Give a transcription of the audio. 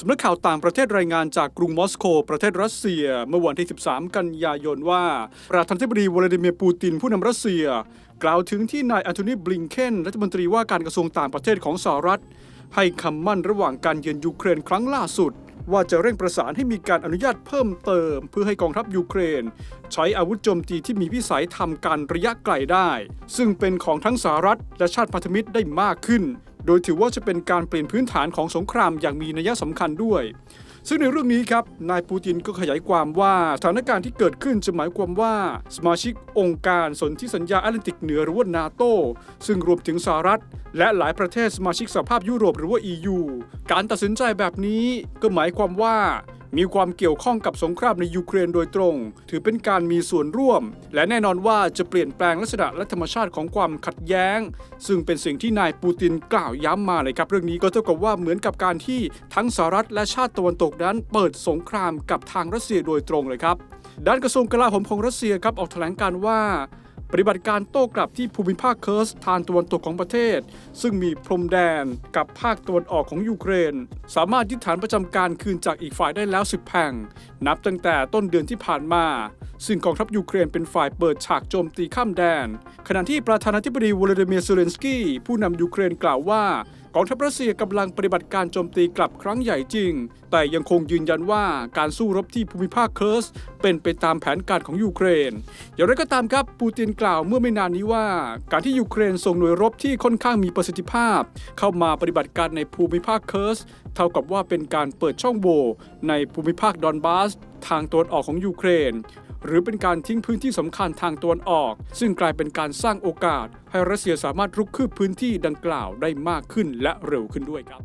สำนักข่าวต่างประเทศรายงานจากกรุงมอสโกประเทศรัสเซีย เมื่อวันที่ 13 กันยายนว่า ประธานาธิบดีวลาดิเมียร์ปูตินผู้นำรัสเซีย กล่าวถึงที่นายอันโทนีบลิงเคนรัฐมนตรีว่าการกระทรวงต่างประเทศของสหรัฐ ให้คำมั่นระหว่างการเยือนยูเครนครั้งล่าสุด ว่าจะเร่งประสานให้มีการอนุญาตเพิ่มเติม เพื่อให้กองทัพยูเครน ใช้อาวุธโจมตีที่มีวิสัยทำการระยะไกลได้ ซึ่งเป็นของทั้งสหรัฐและชาติพันธมิตรได้มากขึ้น โดยถือว่าจะเป็นการเปลี่ยนพื้นฐานของสงครามอย่างมีนัยสำคัญด้วย ซึ่งในเรื่องนี้ครับ นายปูตินก็ขยายความว่าสถานการณ์ที่เกิดขึ้นจะหมายความว่า สมาชิกองค์การสนธิสัญญาแอตแลนติกเหนือหรือว่านาโตซึ่งรวมถึงสหรัฐ และหลายประเทศสมาชิกสหภาพยุโรปหรือว่า EU การตัดสินใจแบบนี้ก็หมายความว่ามีความเกี่ยวข้องกับสงครามในยูเครนโดยตรง ถือเป็นการมีส่วนร่วม และแน่นอนว่าจะเปลี่ยนแปลงลักษณะและธรรมชาติของความขัดแย้ง ซึ่งเป็นสิ่งที่นายปูตินกล่าวย้ำมาเลยครับ เรื่องนี้ก็เท่ากับว่าเหมือนกับการที่ทั้งสหรัฐและชาติตะวันตกนั้นเปิดสงครามกับทางรัสเซียโดยตรงเลยครับ ด้านกระทรวงกลาโหมของรัสเซียครับออกแถลงการว่า ปฏิบัติการโต้กลับที่ภูมิภาคเคิร์สทางตะวันตกของประเทศ ซึ่งมีพรมแดนกับภาคตะวันออกของยูเครน สามารถยึดฐานประจำการคืนจากอีกฝ่ายได้แล้ว10แห่ง นับตั้งแต่ต้นเดือนที่ผ่านมาซึ่งกองทัพยูเครนเป็นฝ่ายเปิดฉากโจมตีข้ามแดน ขณะที่ประธานาธิบดีวลาดิเมียร์เซเลนสกี้ผู้นำยูเครนกล่าวว่า กองทัพรัสเซียกำลังปฏิบัติการโจมตีกลับครั้งใหญ่จริง แต่ยังคงยืนยันว่าการสู้รบที่ภูมิภาคเคิร์สเป็นไปตามแผนการของยูเครน อย่างไรก็ตามครับปูตินกล่าวเมื่อไม่นานนี้ว่า การที่ยูเครนส่งหน่วยรบที่ค่อนข้างมีประสิทธิภาพ เข้ามาปฏิบัติการในภูมิภาคเคิร์สเท่ากับว่าเป็นการเปิดช่องโหว่ในภูมิภาคดอนบาส ทางตะวันออกของยูเครน หรือเป็นการทิ้งพื้นที่สำคัญทางตะวันออก ซึ่งกลายเป็นการสร้างโอกาส ให้รัสเซียสามารถรุกคืบพื้นที่ดังกล่าวได้มากขึ้นและเร็วขึ้นด้วยครับ